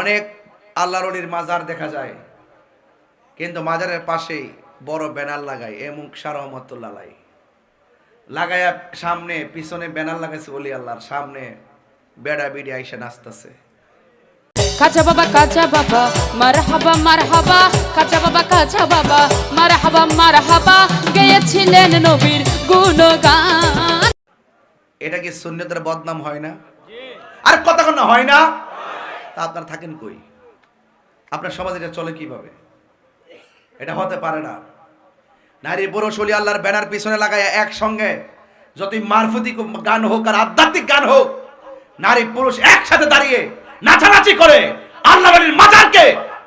অনেক আল্লাহর অলির মাজার দেখা যায়। কিন্তু মাজারের পাশেই বড় ব্যানার লাগায় এ মুখ সার রহমতুল্লাহ লাই লাগায়া সামনে পিছনে ব্যানার লাগাইছে অলি আল্লাহর সামনে বেড়া বিড়ি আইসা নাচতেছে। কাঁচা বাবা কাঁচা বাবা মারহাবা মারহাবা কাঁচা বাবা কাঁচা বাবা মারহাবা মারহাবা গেয়েছিলেন নবীর গুণগান। এটা কি সুন্নতের বদনাম হয় না? আর কতক্ষণ হয় না? তা আপনারা থাকেন কই? আপনার সমাজ এটা চলে কীভাবে? এটা হতে পারে না। নারী, পুরুষ, অলি, আল্লাহর ব্যানার পিছনে লাগায় একসঙ্গে যতই মারফতি গান হোক আর আধ্যাত্মিক গান হোক, নারী, পুরুষ একসাথে দাঁড়িয়ে নাচানাচি করে আল্লাহ মাজারকে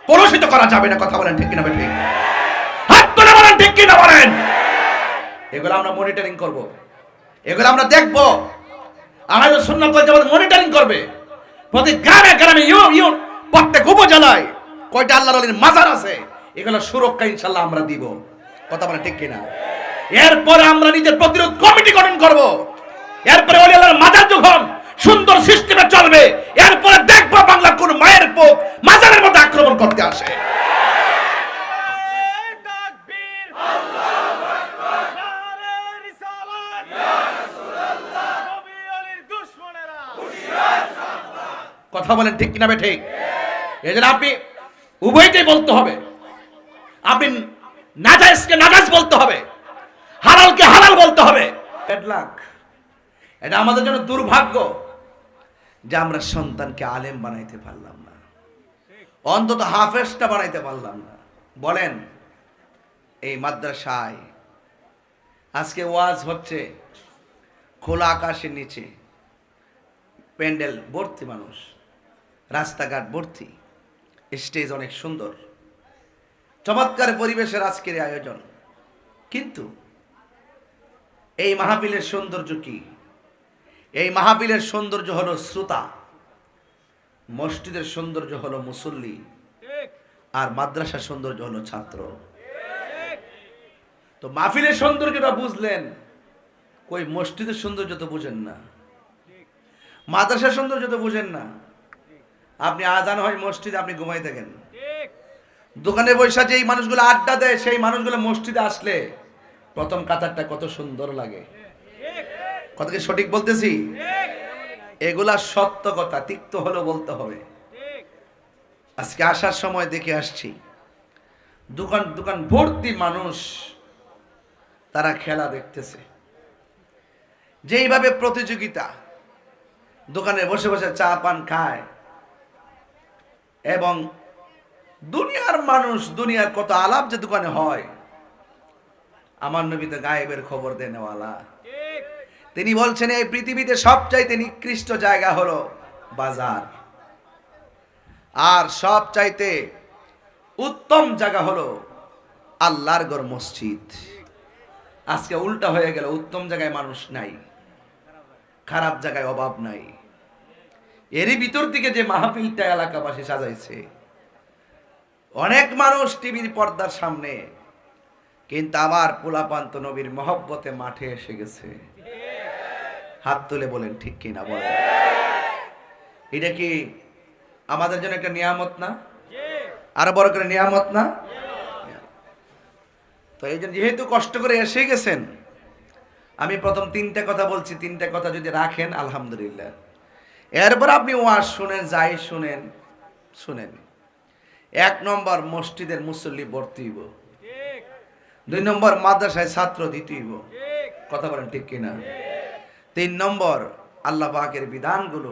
কলুষিত করা যাবে না, কথা বলেন ঠিক কিনা ঠিক হাত তুলে বলেন ঠিক কিনা বলেন? এগুলো আমরা মনিটরিং করব। এগুলো আমরা দেখব। আমাদের সুন্নাত ওয়াল জামাত মনিটরিং করবে। প্রতি গ্রামে গ্রামে প্রত্যেক উপজেলায় কয়টা আল্লাহর ওলির মাজার আছে? এগুলো সুরক্ষা ইনশাল্লাহ আমরা দিব। কথা বলে ঠিক কিনা? এরপরে আমরা নিজের প্রতিরোধ কমিটি গঠন করব। এরপরে ওলি আল্লাহর মাজার যখন সুন্দর সিস্টেমে চলবে, এরপরে দেখব বাংলা কোন মায়ের পোক মাজারের মতো আক্রমণ করতে আসে তাকবীর আল্লাহু আকবার নারে রিসালাত ইয়া রাসূলুল্লাহ নবী আলীর দুশমনেরা কথা বলেন ঠিক কিনা ঠিক? এই জন্য আপনি উভয়টাই বলতে হবে। আপনি নাজাইজকে নাজাইজ বলতে হবে। হালালকে হালাল বলতে হবে। লাখ এটা আমাদের জন্য দুর্ভাগ্য যে আমরা সন্তানকে আলেম বানাইতে পারলাম না। অন্তত হাফেজটা বানাইতে পারলাম না। বলেন, এই মাদ্রাসায় আজকে ওয়াজ হচ্ছে, খোলা আকাশের নিচে, প্যান্ডেল, ভর্তি মানুষ। রাস্তাঘাট ভর্তি। স্টেজ অনেক সুন্দর। চমৎকার পরিবেশের আজকের আয়োজন। কিন্তু এই মাহফিলের সৌন্দর্য কি? এই মাহফিলের সৌন্দর্য হলো শ্রোতা। মসজিদের সৌন্দর্য হলো মুসল্লি। আর মাদ্রাসার সৌন্দর্য হলো ছাত্র। তো মাহফিলের সৌন্দর্যটা বুঝলেন? কই মসজিদের সৌন্দর্য তো বুঝেন না। মাদ্রাসার সৌন্দর্য তো বুঝেন না। আপনি আজান হয় মসজিদে আপনি ঘুমাই থাকেন। দোকানে বৈশা যেই মানুষগুলো আড্ডা দেয় সেই মানুষগুলো মসজিদে আসলে প্রথম কাতারটা কত সুন্দর লাগে। কথা কি সঠিক বলতেছি? এগুলা সত্য কথা তিক্ত হলো বলতে হবে। আজকে আসার সময় দেখে আসছি দোকান দোকান ভর্তি মানুষ তারা খেলা দেখতেছে। যেইভাবে প্রতিযোগিতা দোকানে বসে বসে চা পান খায় এবং দুনিয়ার মানুষ দুনিয়ার কত আলাপ যে দোকানে হয়, আমার নবীতে গায়েবের খবর দেনেওয়ালা তিনি বলছেন, এই পৃথিবীতে সবচাইতে নিকৃষ্ট জায়গা হলো বাজার। আর সব চাইতে উত্তম জায়গা হলো আল্লাহর গড় মসজিদ। আজকে উল্টা হয়ে গেল, উত্তম জায়গায় মানুষ নাই, খারাপ জায়গায় অভাব নাই। এরই ভিতর থেকে যে মাহফিলটা এলাকাবাসী সাজাইছে। অনেক মানুষ টিভির পর্দার সামনে, কিন্তু আমার পোলাপান্ত নবীর মহব্বতে মাঠে এসে গেছে। হাত তুলে বলেন, ঠিক কিনা বলেন? এটা কি আমাদের জন্য একটা নিয়ামত না? আরও বড় করে নিয়ামত না? তো এই যেহেতু কষ্ট করে এসে গেছেন, আমি প্রথম তিনটা কথা বলছি। তিনটা কথা যদি রাখেন, আলহামদুলিল্লাহ। এরপর আপনি ওয়াজ শুনেন, যাই শুনেন শুনেন। এক নম্বর মসজিদের মুসল্লি ভর্তি হইব। দুই নম্বর মাদ্রাসায় ছাত্র দিতে হইব। কথা বলেন ঠিক কিনা? তিন নম্বর আল্লাহ পাকের বিধানগুলো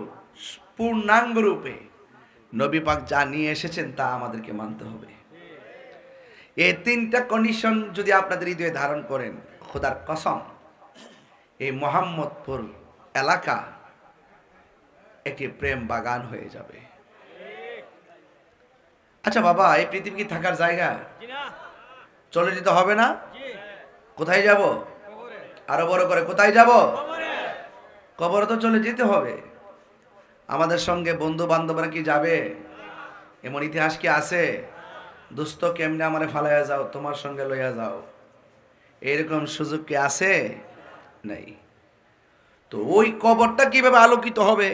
পূর্ণাঙ্গ রূপে নবী পাক যা নিয়ে এসেছেন তা আমাদেরকে মানতে হবে। এই তিনটা কন্ডিশন যদি আপনাদের হৃদয়ে ধারণ করেন, খোদার কসম, এই মোহাম্মদপুর এলাকা একটি প্রেম বাগান হয়ে যাবে। আচ্ছা বাবা এই পৃথিবী কি থাকার জায়গা? চলে যেতে হবে না? কোথায় যাব? আরও বড় করে কোথায় যাব? কবর। তো চলে যেতে হবে। আমাদের সঙ্গে বন্ধু বান্ধবরা কি যাবে? এমন ইতিহাস কি আছে? দুস্থ কেমনে আমারে ফালাইয়া যাও তোমার সঙ্গে লইয়া যাও। এরকম সুযোগ কি আছে? নেই। তো ওই কবরটা কীভাবে আলোকিত হবে?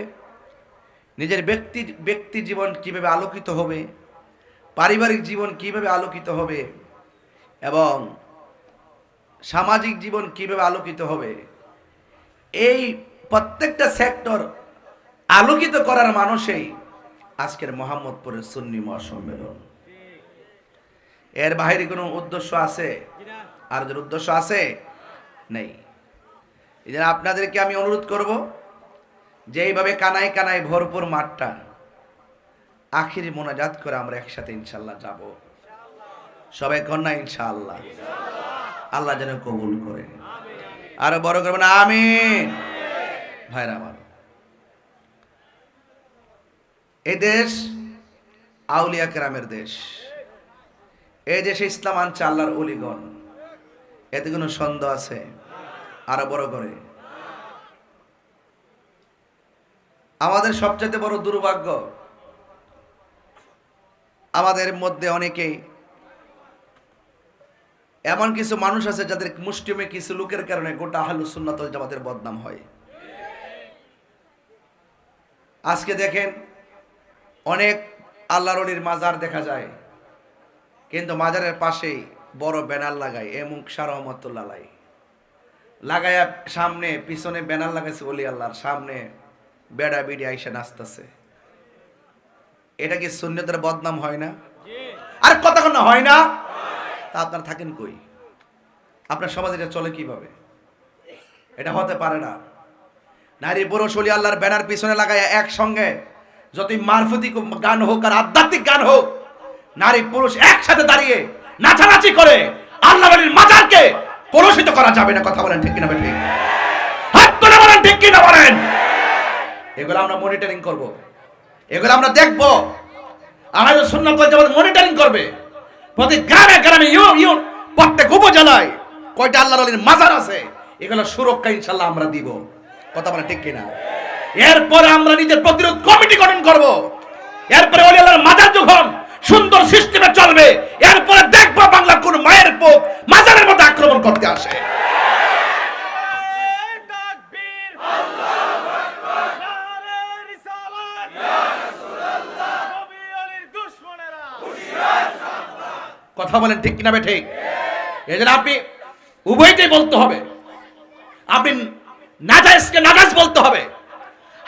নিজের ব্যক্তি ব্যক্তি জীবন কীভাবে আলোকিত হবে, পারিবারিক জীবন কীভাবে আলোকিত হবে, এবং সামাজিক জীবন কীভাবে আলোকিত হবে, এই প্রত্যেকটা সেক্টর আলোকিত করার মানুষই আজকের মোহাম্মদপুরের সুন্নি মহাসম্মেলন। এর বাইরে কোনো উদ্দেশ্য আছে? আর উদ্দেশ্য আছে, নেই। এই আপনাদেরকে আমি অনুরোধ করব যে এইভাবে কানায় কানায় ভরপুর মাঠটা আখিরি মোনাজাত করে আমরা একসাথে ইনশাল্লাহ যাব। সবাই কন্যা ইনশাল্লাহ আল্লাহ যেন কবুল করে। আরও বড় করবেন আমিন। ভাইরা আমার এই দেশ আউলিয়া কেরামের দেশ। এই দেশে ইসলাম আনছে আল্লাহর অলিগণ। এতে কোনো সন্দেহ আছে? আরও বড় করে। আমাদের সবচেয়ে বড় দুর্ভাগ্য, আমাদের মধ্যে অনেকেই এমন কিছু মানুষ আছে যাদের মুষ্টিমে কিছু লোকের কারণে গোটা আহলু সুন্নাত জামাতের বদনাম হয়। আজকে দেখেন, অনেক আল্লাহর অলির মাজার দেখা যায়, কিন্তু মাজারের পাশেই বড় ব্যানার লাগায়, এ মুখ সারহমতুল্লাহ লাগায়া সামনে, পিছনে ব্যানার লাগাইছে অলি আল্লাহর, সামনে বেড়া বিড়ি আইসা নাচতেছে। এটা কি সুন্নতের বদনাম হয় না? আর কতক্ষণ হয় না? তা আপনার থাকেন কই? আপনার সমাজে এটা চলে কীভাবে? এটা হতে পারে না। নারী পুরুষ অলি আল্লাহর ব্যানার পিছনে লাগায় একসঙ্গে যতই মারফতি গান হোক আর আধ্যাত্মিক গান হোক, নারী পুরুষ একসাথে দাঁড়িয়ে নাচানাচি করে আল্লাহ বাড়ির মাজারকে কলুষিত করা যাবে না। কথা বলেন ঠিক কিনা ঠিক হাত তুলে বলেন, ঠিক কিনা বলেন? এগুলো আমরা মনিটরিং করব। এগুলো আমরা দেখব। আমাদের সুন্নাত জামাত মনিটরিং করবে। প্রতি গ্রামে গ্রামে, ইউ ইউ প্রত্যেক উপজেলায় কয়টা আল্লাহর আলীর মাজার আছে? এগুলো সুরক্ষা ইনশাল্লাহ আমরা দিব। কথা বলে ঠিক কিনা? এরপরে আমরা নিজের প্রতিরোধ কমিটি গঠন করব। এরপরে অলি আল্লাহর মাজার যখন সুন্দর সিস্টেমে চলবে, এরপরে দেখব বাংলার কোন মায়ের পোক মাজারের মধ্যে আক্রমণ করতে আসে নারে তাকবীর আল্লাহু আকবার নারে রিসালাত ইয়া রাসূলুল্লাহ নবী আলীর দুশমনেরা কথা বলেন ঠিক কিনা ঠিক? এই জন্য আপনি উভয়টাই বলতে হবে। আপনি নাজাইজকে নাজাইজ বলতে হবে।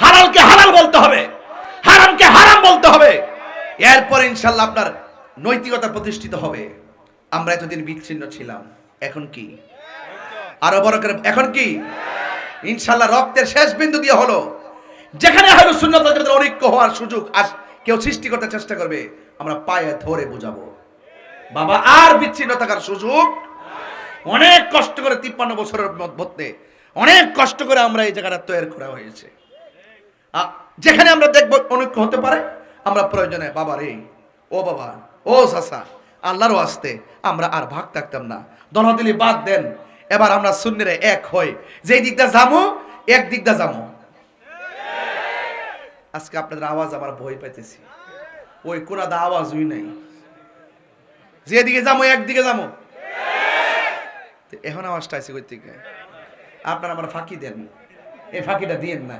হালালকে হালাল বলতে হবে। হারামকে হারাম বলতে হবে। এরপর ইনশাল্লাহ আপনার নৈতিকতা প্রতিষ্ঠিত হবে। আমরা এতদিন বিচ্ছিন্ন ছিলাম। এখন কি? আরও বড় করে, এখন কি? ইনশাল্লাহ রক্তের শেষ বিন্দু দিয়ে হলো। যেখানে হলো শূন্যতা ঐক্য হওয়ার সুযোগ আস কেউ সৃষ্টি করতে চেষ্টা করবে, আমরা পায়ে ধরে বুঝাবো। বাবা আর বিচ্ছিন্ন থাকার সুযোগ অনেক কষ্ট করে তিপ্পান্ন বছরের মধ্যে অনেক কষ্ট করে আমরা এই জায়গাটা তৈরি করা হয়েছে। যেখানে আমরা দেখব অনৈক্য হতে পারে, আমরা প্রয়োজনে বাবা রে, ও বাবা, ও সাসা আল্লাহরও আসতে আমরা আর ভাগ থাকতাম না। দনদিলি বাদ দেন, এবার আমরা শূন্যরে এক হই। যেই দিকটা যামো, এক দিকটা যামো। আজকে আপনাদের আওয়াজ আমার ভয় পাইতেছি। ওই কোনাদা আওয়াজ হই নাই। যেদিকে যাব একদিকে যাব এখন আওয়াজটা আছে কই থেকে আপনারা আমার ফাঁকি দেন। এই ফাঁকিটা দিয়েন না।